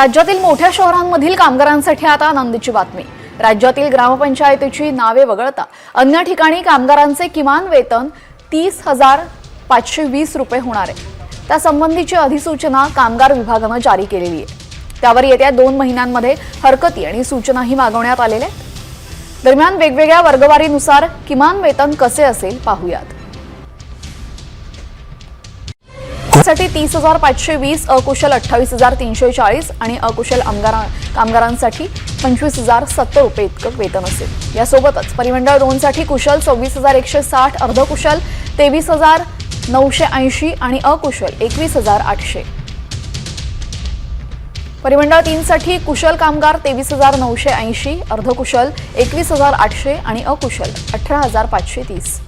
राज्यातील मोठ्या शहरांमधील कामगारांसाठी आता आनंदीची बातमी. राज्यातील ग्रामपंचायतीची नावे वगळता अन्य ठिकाणी कामगारांचे किमान वेतन तीस हजार पाचशे वीस रुपये होणार आहे. त्यासंबंधीची अधिसूचना कामगार विभागानं जारी केलेली आहे. त्यावर येत्या दोन महिन्यांमध्ये हरकती आणि सूचनाही मागवण्यात आलेल्या आहेत. दरम्यान वेगवेगळ्या वर्गवारीनुसार किमान वेतन कसे असेल पाहूयात. साठी तीस हजार पाचशे वीस अकुशल अठ्ठावीस हजार तीनशे चाळीस आणि अकुशल आमगारा कामगारांसाठी पंचवीस हजार सत्तर रुपये इतकं वेतन असेल. यासोबतच परिमंडळ दोनसाठी कुशल सव्वीस हजार एकशे साठ अर्धकुशल तेवीस हजार नऊशे ऐंशी आणि अकुशल एकवीस हजार आठशे. परिमंडळ तीनसाठी कुशल कामगार तेवीस हजार नऊशे ऐंशी अर्धकुशल एकवीस हजार आठशे आणि अकुशल अठरा हजार पाचशे तीस.